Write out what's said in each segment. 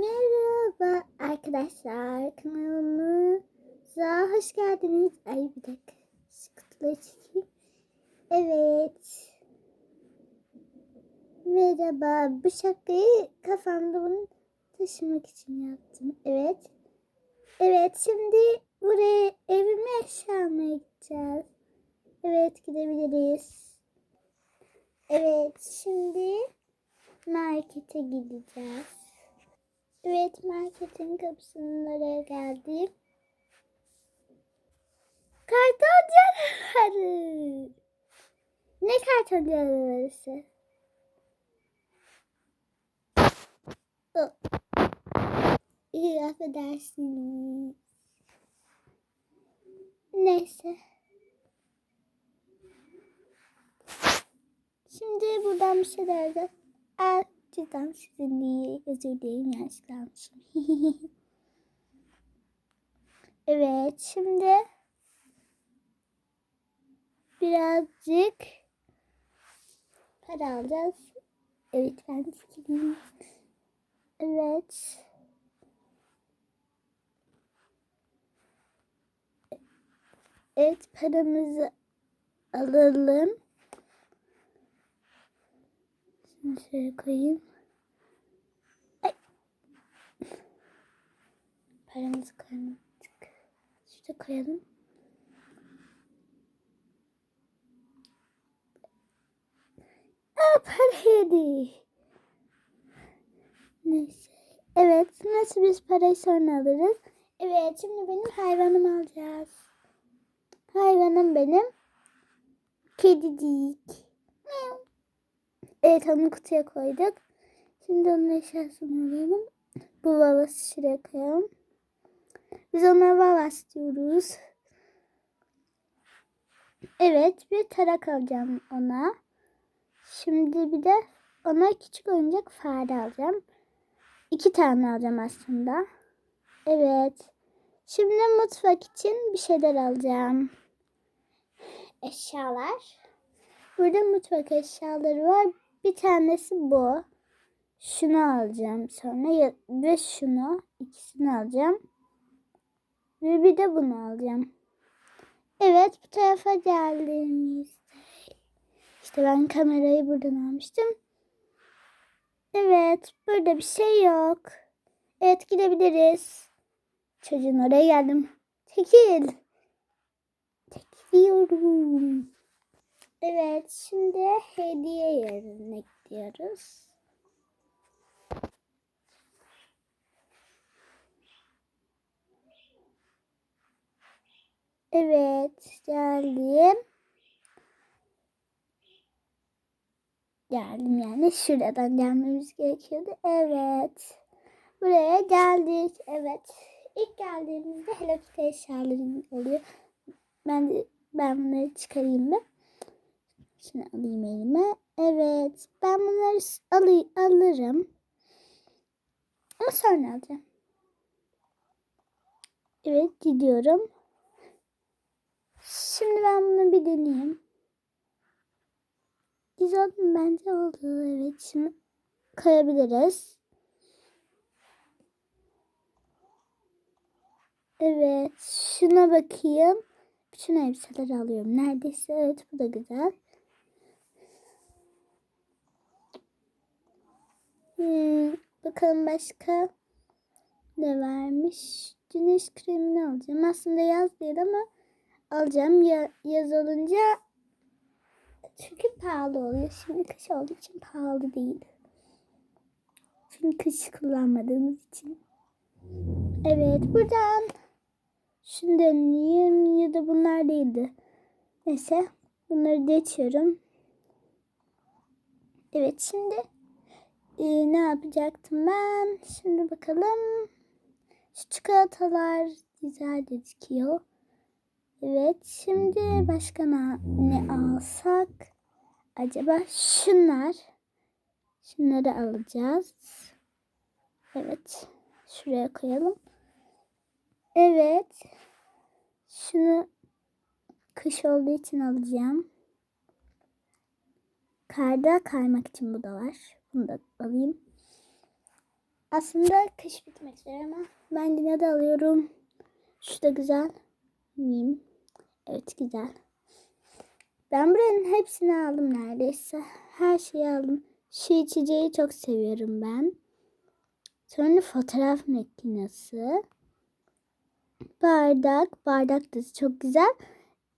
Merhaba arkadaşlar kanalımıza hoş geldiniz. Ay bir dakika şu çekeyim. Evet. Merhaba bu şapkayı kafamda bunu taşımak için yaptım. Evet. Evet şimdi buraya evime eşya gideceğiz. Evet gidebiliriz. Evet şimdi markete gideceğiz. Evet marketin kapısının oraya geldim. Kartoncaları. Ne kartoncaları orası? Oh. İyi affedersiniz. Neyse. Şimdi buradan bir şey derdim. Aa, cidden sizin diye özür dilerim yaşlanmışım. evet şimdi birazcık para alacağız. Evet ben sikeyim. Evet. Evet paramızı alalım. Şunu şöyle koyayım. Paramızı koyamadık. Şurada koyalım. Aa para yedi. Neyse. Evet nasıl biz parayı sonra alırız. Evet şimdi benim hayvanımı alacağız. Hayvanım benim. Kedicik. Evet onu kutuya koyduk. Şimdi onun eşyasını alalım. Bu babası şuraya koyalım. Biz ona babas diyoruz. Evet bir tarak alacağım ona. Şimdi bir de ona küçük oyuncak fare alacağım. İki tane alacağım aslında. Evet. Şimdi mutfak için bir şeyler alacağım. Eşyalar. Burada mutfak eşyaları var. Bir tanesi bu. Şunu alacağım sonra ve şunu ikisini alacağım. Ve bir de bunu alacağım. Evet bu tarafa geldiğimizde. İşte ben kamerayı buradan almıştım. Evet burada bir şey yok. Evet gidebiliriz. Çocuğun oraya geldim. Çekil. Çekiliyorum. Evet, şimdi hediye yerine gidiyoruz. Evet, geldim. Geldim yani şuradan gelmemiz gerekiyordu. Evet. Buraya geldik. Evet. İlk geldiğimizde Hello Kitty eşyaları oluyor. Ben de ben bunları çıkarayım mı? Şunu alayım elime. Evet. Ben bunları alı alırım. Ama sonra alacağım. Evet gidiyorum. Şimdi ben bunu bir deneyeyim. Güzel? Bence oldu. Evet. Şimdi kayabiliriz. Evet. Şuna bakayım. Bütün elbiseleri alıyorum. Neredeyse evet bu da güzel. Hmm, bakalım başka ne vermiş? Güneş kremini alacağım. Aslında yaz değil ama alacağım. Ya, yaz olunca çünkü pahalı oluyor. Şimdi kış olduğu için pahalı değil. Çünkü kış kullanmadığımız için. Evet buradan şunu deneyeyim ya da bunlar değildi. Neyse bunları geçiyorum. Evet şimdi e, ne yapacaktım ben? Şimdi bakalım. Şu çikolatalar güzel gözüküyor. Evet şimdi başka ne, alsak? Acaba şunlar. Şunları alacağız. Evet. Şuraya koyalım. Evet. Şunu kış olduğu için alacağım. Karda kaymak için bu da var. Bunu da alayım. Aslında kış bitmek üzere ama ben yine de alıyorum. Şu da güzel. Miyim? Evet güzel. Ben buranın hepsini aldım neredeyse. Her şeyi aldım. Şu içeceği çok seviyorum ben. Sonra fotoğraf makinesi. Bardak. Bardak da çok güzel.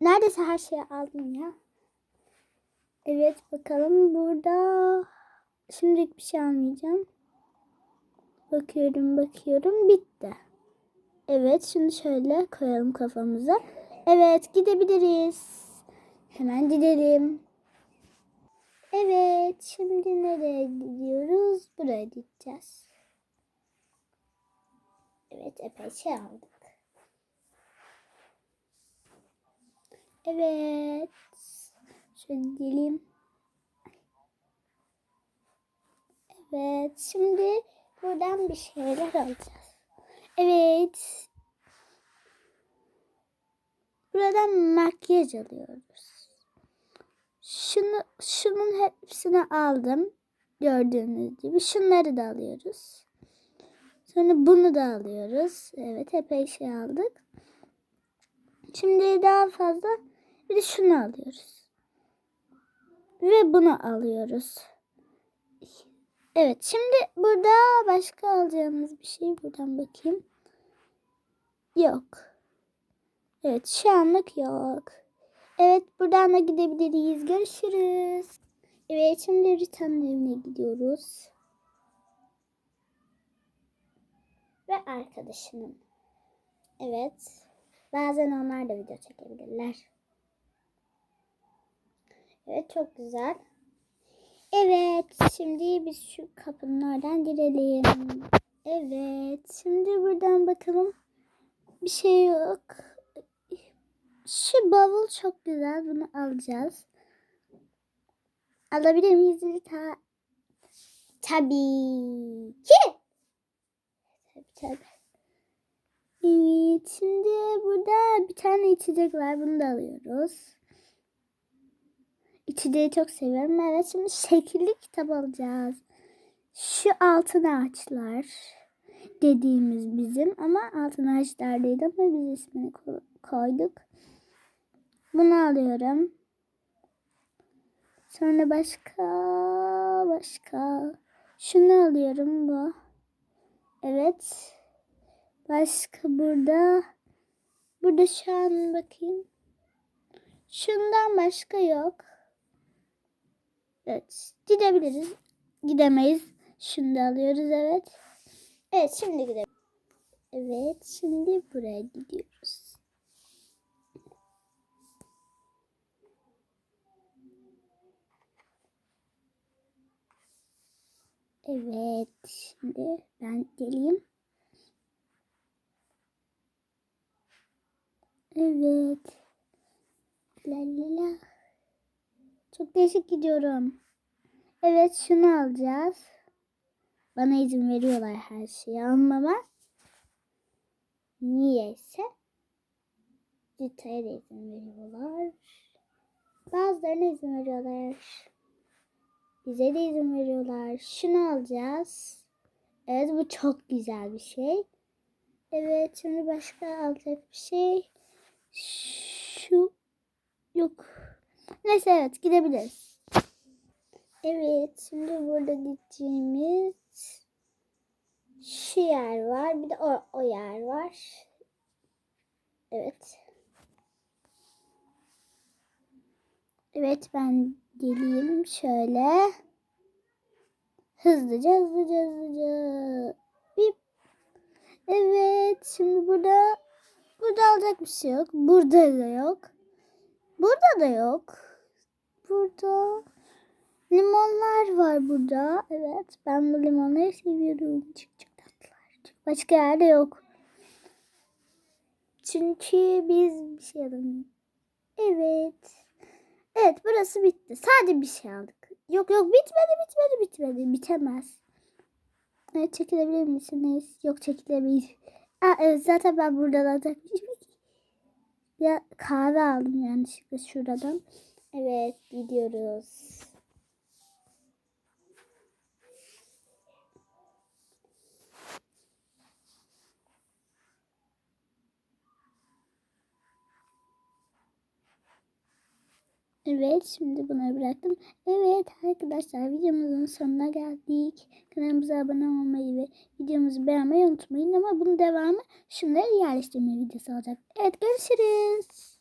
Neredeyse her şeyi aldım ya. Evet bakalım burada. Şimdilik bir şey almayacağım. Bakıyorum bakıyorum bitti. Evet şunu şöyle koyalım kafamıza. Evet gidebiliriz. Hemen gidelim. Evet şimdi nereye gidiyoruz? Buraya gideceğiz. Evet epey şey aldık. Evet. Şöyle gidelim. Evet şimdi buradan bir şeyler alacağız. Evet. Buradan makyaj alıyoruz. Şunu, şunun hepsini aldım. Gördüğünüz gibi. Şunları da alıyoruz. Sonra bunu da alıyoruz. Evet epey şey aldık. Şimdi daha fazla bir de şunu alıyoruz. Ve bunu alıyoruz. Evet şimdi burada başka alacağımız bir şey buradan bakayım. Yok. Evet şu anlık yok. Evet buradan da gidebiliriz. Görüşürüz. Evet şimdi Rita'nın evine gidiyoruz. Ve arkadaşının. Evet. Bazen onlar da video çekebilirler. Evet çok güzel. Evet şimdi biz şu kapının oradan girelim. Evet şimdi buradan bakalım. Bir şey yok. Şu bavul çok güzel. Bunu alacağız. Alabilir miyiz? Ta tabii ki. Tabii tabii. Evet şimdi burada bir tane içecek var. Bunu da alıyoruz. İçeceği çok seviyorum. Evet şimdi şekilli kitap alacağız. Şu altın ağaçlar dediğimiz bizim ama altın ağaçlar değil ama biz ismini koyduk. Bunu alıyorum. Sonra başka başka şunu alıyorum bu. Evet. Başka burada burada şu an bakayım. Şundan başka yok. Evet. Gidebiliriz. Gidemeyiz. Şunu da alıyoruz evet. Evet şimdi gidelim. Evet şimdi buraya gidiyoruz. Evet şimdi ben geleyim. Evet. La la la. Çok değişik gidiyorum. Evet şunu alacağız. Bana izin veriyorlar her şeyi almama. Niyeyse. Cita'ya da izin veriyorlar. Bazılarına izin veriyorlar. Bize de izin veriyorlar. Şunu alacağız. Evet bu çok güzel bir şey. Evet şimdi başka alacak bir şey. Şu yok. Neyse evet gidebiliriz. Evet şimdi burada gideceğimiz şu yer var. Bir de o, o yer var. Evet. Evet ben geleyim şöyle. Hızlıca hızlıca hızlıca. Bip. Evet şimdi burada burada alacak bir şey yok. Burada da yok. Burada da yok. Burada limonlar var burada. Evet ben bu limonları seviyorum. Çık çık tatlılar. Başka yerde yok. Çünkü biz bir şey alamıyoruz. Evet. Evet burası bitti. Sadece bir şey aldık. Yok yok bitmedi bitmedi bitmedi. Bitemez. Evet çekilebilir misiniz? Yok çekilemeyiz. Aa, evet zaten ben buradan alacakmışım. Ya kahve aldım yanlışlıkla şuradan. Evet gidiyoruz. Evet şimdi bunları bıraktım. Evet arkadaşlar videomuzun sonuna geldik. Kanalımıza abone olmayı ve videomuzu beğenmeyi unutmayın. Ama bunun devamı şunları yerleştirme videosu olacak. Evet görüşürüz.